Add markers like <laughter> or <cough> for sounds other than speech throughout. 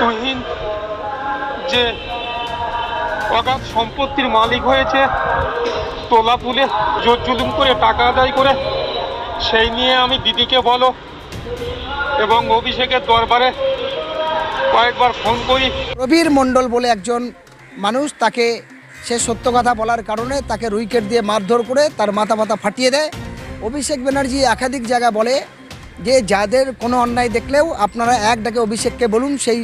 তুহিন যে অগাধ সম্পত্তির মালিক হয়েছে, তোলা তুলে জোর জুলুম করে টাকা আদায় করে, সেই নিয়ে আমি দিদিকে বলো এবং অভিষেকের দরবারে কয়েকবার ফোন করি। প্রবীর মণ্ডল বলে একজন মানুষ, তাকে সে সত্য কথা বলার কারণে তাকে উইকেট দিয়ে মারধর করে তার মাথা মাথা ফাটিয়ে দেয়। অভিষেক ব্যানার্জি একাধিক জায়গা বলে যে, যাদের কোনো অন্যায় দেখলেও আপনারা এক ডাকে অভিষেককে বলুন, সেই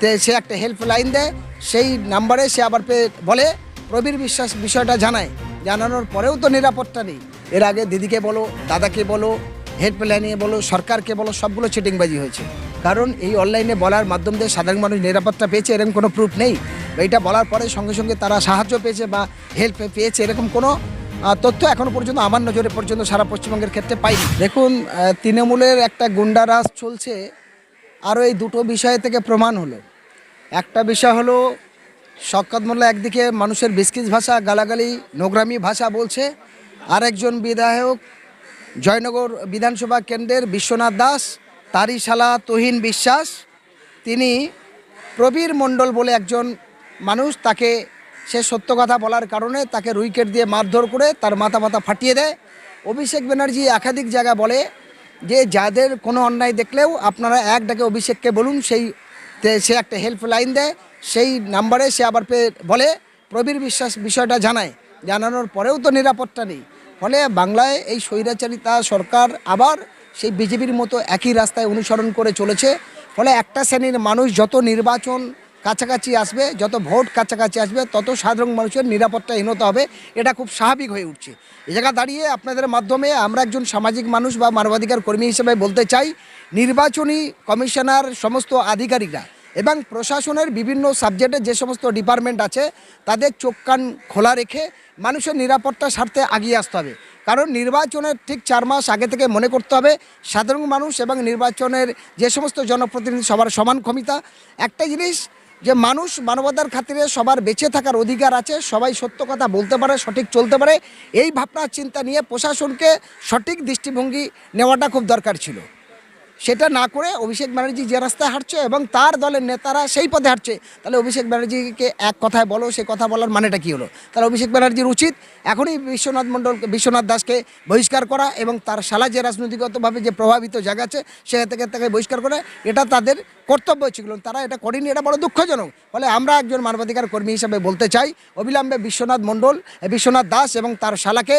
সে একটা হেল্পলাইন দেয়, সেই নাম্বারে সে আবার পে- বলে, প্রবীর বিশ্বাস বিষয়টা জানায়। জানানোর পরেও তো নিরাপত্তা নেই। এর আগে দিদিকে বলো, দাদাকে বলো হেল্পলাইনে বলো, সরকারকে বলো, সবগুলো চিটিংবাজি হয়েছে। কারণ এই অনলাইনে বলার মাধ্যম দিয়ে সাধারণ মানুষ নিরাপত্তা পেয়েছে, এরকম কোনো প্রুফ নেই। এইটা বলার পরে সঙ্গে সঙ্গে তারা সাহায্য পেয়েছে বা হেল্প পেয়েছে, এরকম কোনো তথ্য এখনও পর্যন্ত আমার নজরে পর্যন্ত সারা পশ্চিমবঙ্গের ক্ষেত্রে পাইনি। দেখুন তৃণমূলের একটা গুন্ডারাজ চলছে আরও এই দুটো বিষয় থেকে প্রমাণ হলো। একটা বিষয় হলো শকত মোল্লা একদিকে মানুষের বিস্কিস ভাষা, গালাগালি, নোংরামি ভাষা বলছে। আরেকজন বিধায়ক জয়নগর বিধানসভা কেন্দ্রের বিশ্বনাথ দাস, তারই শালা তুহিন বিশ্বাস। তিনি প্রবীর মণ্ডল বলে একজন মানুষ, তাকে সে সত্য কথা বলার কারণে তাকে উইকেট দিয়ে মারধর করে তার মাথা মাথা ফাটিয়ে দেয়। অভিষেক ব্যানার্জি একাধিক জায়গা বলে যে যাদের কোনো অন্যায় দেখলেও আপনারা এক ডাকে অভিষেককে বলুন, সেই সে একটা হেল্পলাইন দেয়, সেই নাম্বারে সে আবার পে- বলে। প্রবীর বিশ্বাস বিষয়টা জানায়। জানানোর পরেও তো নিরাপত্তা নেই। ফলে বাংলায় এই স্বৈরাচারিতা সরকার আবার সেই বিজেপির মতো একই রাস্তায় অনুসরণ করে চলেছে। ফলে একটা শ্রেণির মানুষ যত নির্বাচন কাছাকাছি আসবে, যত ভোট কাছাকাছি আসবে, তত সাধারণ মানুষের নিরাপত্তাহীনতা হবে। এটা খুব স্বাভাবিক হয়ে উঠছে। এ জায়গা দাঁড়িয়ে আপনাদের মাধ্যমে আমরা একজন সামাজিক মানুষ বা মানবাধিকার কর্মী হিসেবে বলতে চাই, নির্বাচনী কমিশনার সমস্ত আধিকারিকরা এবং প্রশাসনের বিভিন্ন সাবজেক্টে যে সমস্ত ডিপার্টমেন্ট আছে, তাদের চোখ কান খোলা রেখে মানুষের নিরাপত্তার স্বার্থে আগিয়ে আসতে হবে। কারণ নির্বাচনের ঠিক চার মাস আগে থেকে মনে করতে হবে, সাধারণ মানুষ এবং নির্বাচনের যে সমস্ত জনপ্রতিনিধি সবার সমান ক্ষমতা। একটা জিনিস যে মানুষ মানবতার খাতিরে সবার বেঁচে থাকার অধিকার আছে, সবাই সত্য কথা বলতে পারে, সঠিক চলতে পারে, এই ভাবনা চিন্তা নিয়ে প্রশাসনকে সঠিক দৃষ্টিভঙ্গি নেওয়াটা খুব দরকার ছিল। সেটা না করে অভিষেক ব্যানার্জি যে রাস্তায় হাঁটছে এবং তার দলের নেতারা সেই পথে হাঁটছে, তাহলে অভিষেক ব্যানার্জিকে এক কথায় বলো, সে কথা বলার মানেটা কী হলো? তাহলে অভিষেক ব্যানার্জির উচিত এখনই বিশ্বনাথ মণ্ডল বিশ্বনাথ দাসকে বহিষ্কার করা এবং তার শালা যে রাজনৈতিকগতভাবে যে প্রভাবিত জায়গা আছে, সে থেকে তাকে বহিষ্কার করা, এটা তাদের কর্তব্য ছিল তারা এটা করেনি, এটা বড় দুঃখজনক। ফলে আমরা একজন মানবাধিকার কর্মী হিসাবে বলতে চাই, অবিলম্বে বিশ্বনাথ মণ্ডল, বিশ্বনাথ দাস এবং তার শালাকে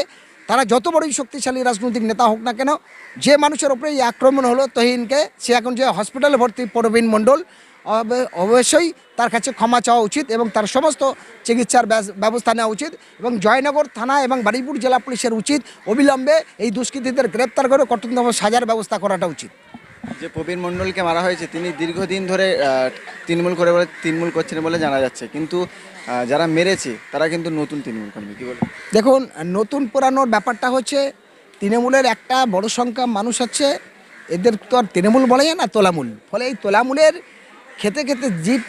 তারা যত বড়ই শক্তিশালী রাজনৈতিক নেতা হোক না কেন, যে মানুষের উপরে এই আক্রমণ হলো তহিনকে, সে এখন যে হসপিটালে ভর্তি প্রবীণ মণ্ডল, অব- অবশ্যই তার কাছে ক্ষমা চাওয়া উচিত এবং তার সমস্ত চিকিৎসার ব্যবস্থা নেওয়া উচিত এবং জয়নগর থানা এবং বারুইপুর জেলা পুলিশের উচিত অবিলম্বে এই দুষ্কৃতীদের গ্রেপ্তার করে কঠোরতম সাজার ব্যবস্থা করাটা উচিত। যে প্রবীণ মণ্ডলকে মারা হয়েছে, তিনি দীর্ঘদিন ধরে তৃণমূল করে বলে, তৃণমূল করছেন বলে জানা যাচ্ছে। কিন্তু যারা মেরেছে, তারা কিন্তু নতুন তৃণমূল কর্মী। কি বলে দেখুন, নতুন পুরানোর ব্যাপারটা হচ্ছে, তৃণমূলের একটা বড় সংখ্যা মানুষ আছে, এদের তো আর তৃণমূল বলা যায় না, তোলামূল। ফলে এই তোলামূলের খেতে খেতে জীব,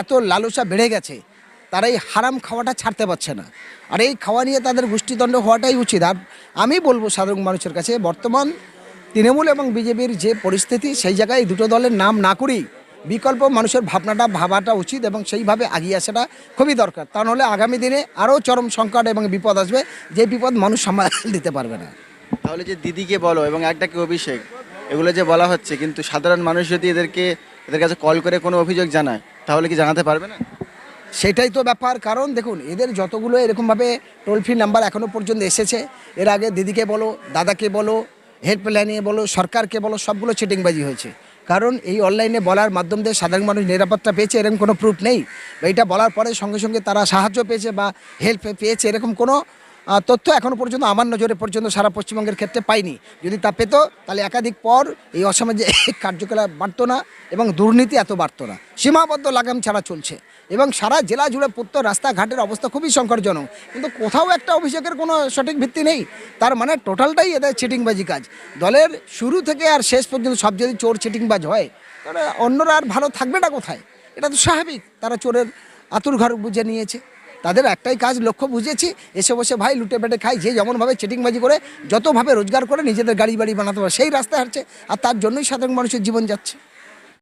এত লালসা বেড়ে গেছে, তারা এই হারাম খাওয়াটা ছাড়তে পারছে না। আর এই খাওয়া নিয়ে তাদের গোষ্ঠীদণ্ড হওয়াটাই উচিত। আর আমি বলব সাধারণ মানুষের কাছে, বর্তমান তৃণমূল এবং বিজেপির যে পরিস্থিতি সেই জায়গায় দুটো দলের নাম না করেই বিকল্প মানুষের ভাবনাটা ভাবাটা উচিত এবং সেইভাবে এগিয়ে আসাটা খুবই দরকার। তা নাহলে আগামী দিনে আরও চরম সংকট এবং বিপদ আসবে যে বিপদ মানুষ সামাল দিতে পারবে না। তাহলে যে দিদিকে বলো এবং একটাকে অভিষেক এগুলো যে বলা হচ্ছে কিন্তু সাধারণ মানুষ যদি এদেরকে এদের কাছে কল করে কোনো অভিযোগ জানায় তাহলে কি জানাতে পারবে না? সেটাই তো ব্যাপার কারণ দেখুন এদের যতগুলো এরকমভাবে টোল ফ্রি নাম্বার এখনও পর্যন্ত এসেছে এর আগে দিদিকে বলো দাদাকে বলো হেল্পলাইনে বলো, সরকারকে বলো, সবগুলো চিটিংবাজি হয়েছে। কারণ এই অনলাইনে বলার মাধ্যম দিয়ে সাধারণ মানুষ নিরাপত্তা পেয়েছে, এরকম কোনো প্রুফ নেই। এটা বলার পরে সঙ্গে সঙ্গে তারা সাহায্য পেয়েছে বা হেল্প পেয়েছে, এরকম কোনো তথ্য এখনও পর্যন্ত আমার নজরে পর্যন্ত সারা পশ্চিমবঙ্গের ক্ষেত্রে পাইনি। যদি তা পেত, তাহলে একাধিক পর এই অসামাজিক <laughs> কার্যকলাপ বাড়তো না এবং দুর্নীতি এত বাড়তো না। সীমাবদ্ধ লাগাম ছাড়া চলছে। এবং সারা জেলা জুড়ে প্রত্যেক রাস্তাঘাটের অবস্থা খুবই সংকটজনক। কিন্তু কোথাও একটা অভিযোগের কোনো সঠিক ভিত্তি নেই। তার মানে টোটালটাই এদের চিটিংবাজি কাজ। দলের শুরু থেকে আর শেষ পর্যন্ত সব যদি চোর চিটিংবাজ হয়, তাহলে অন্যরা আর ভালো থাকবে না কোথায়? এটা তো স্বাভাবিক। তারা চোরের আতুর ঘর বুঝে নিয়েছে। তাদের একটাই কাজ লক্ষ্য বুঝেছি, এসে বসে ভাই লুটে পেটে খাই, যে যেমনভাবে চেটিংবাজি করে, যতভাবে রোজগার করে নিজেদের গাড়ি বাড়ি বানাতে পারে, সেই রাস্তায় হাঁটছে, আর তার জন্যই সাধারণ মানুষের জীবন যাচ্ছে।